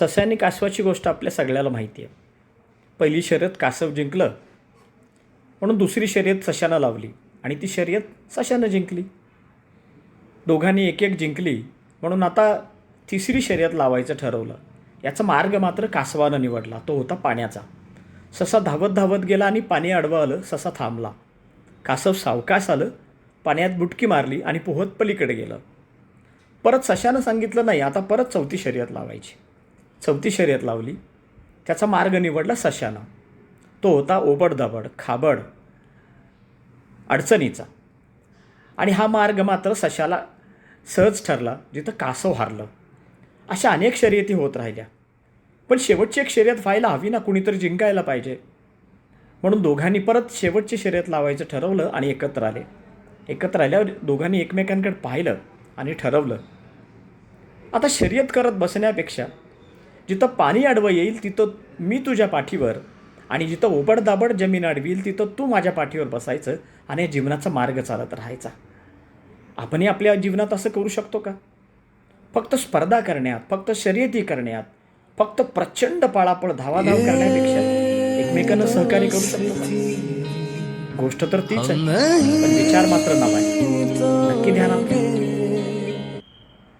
सस्याने कासवाची गोष्ट आपल्या सगळ्याला माहिती आहे पहिली शर्यत कासव जिंकलं म्हणून दुसरी शर्यत सशानं लावली आणि ती शर्यत सशानं जिंकली. दोघांनी एक एक जिंकली म्हणून आता तिसरी शर्यत लावायचं ठरवलं. याचा मार्ग मात्र कासवानं निवडला तो होता पाण्याचा. ससा धावत धावत गेला आणि पाणी अडवं आलं ससा थांबला. कासव सावकाश आलं पाण्यात बुटकी मारली आणि पोहत पलीकडे गेलं. परत सशानं सांगितलं नाही आता परत चौथी शर्यत लावायची. चौथी शर्यत लावली. त्याचा मार्ग निवडला सशानं. तो होता ओबडधबड खाबड अडचणीचा. आणि हा मार्ग मात्र सशाला सहज ठरला जिथं कासव हारलं. अशा अनेक शर्यती होत राहिल्या. पण शेवटची एक शर्यत व्हायला हवी ना कुणीतरी जिंकायला पाहिजे. म्हणून दोघांनी परत शेवटची शर्यत लावायचं ठरवलं आणि एकत्र आले. एकत्र आल्यावर दोघांनी एकमेकांकडे पाहिलं आणि ठरवलं. आता शर्यत करत बसण्यापेक्षा जिथं पाणी आडवं येईल तिथं मी तुझ्या पाठीवर आणि जिथं ओबडदाबड जमीन आडवील तिथं तू माझ्या पाठीवर बसायचं आणि जीवनाचा मार्ग चालत राहायचा. आपणही आपल्या जीवनात असं करू शकतो का? फक्त स्पर्धा करण्यात फक्त शर्यती करण्यात फक्त प्रचंड पळापळ धावाधाव करण्यापेक्षा एकमेकांना सहकार्य करू शकतो गोष्ट तर तीच आहे पण विचार मात्र नवा आहे